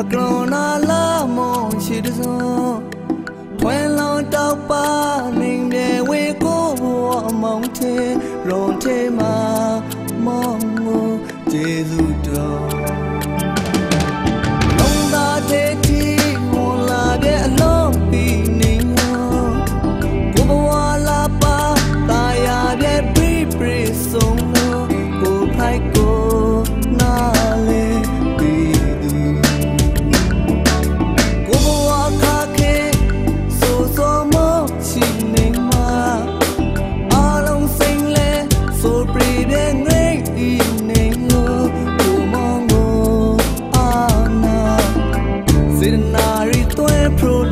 အကလွန်နာလာမွန်ရှိတစွန်ထွန်းလောင်တောက်ပါနေမြေဝေကိုအမောင်းသေးလွန်သေးမှာမောင်ကိုကျေးဇူးတော် will prove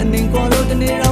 အနှင်ခေါ်လို့တနေ့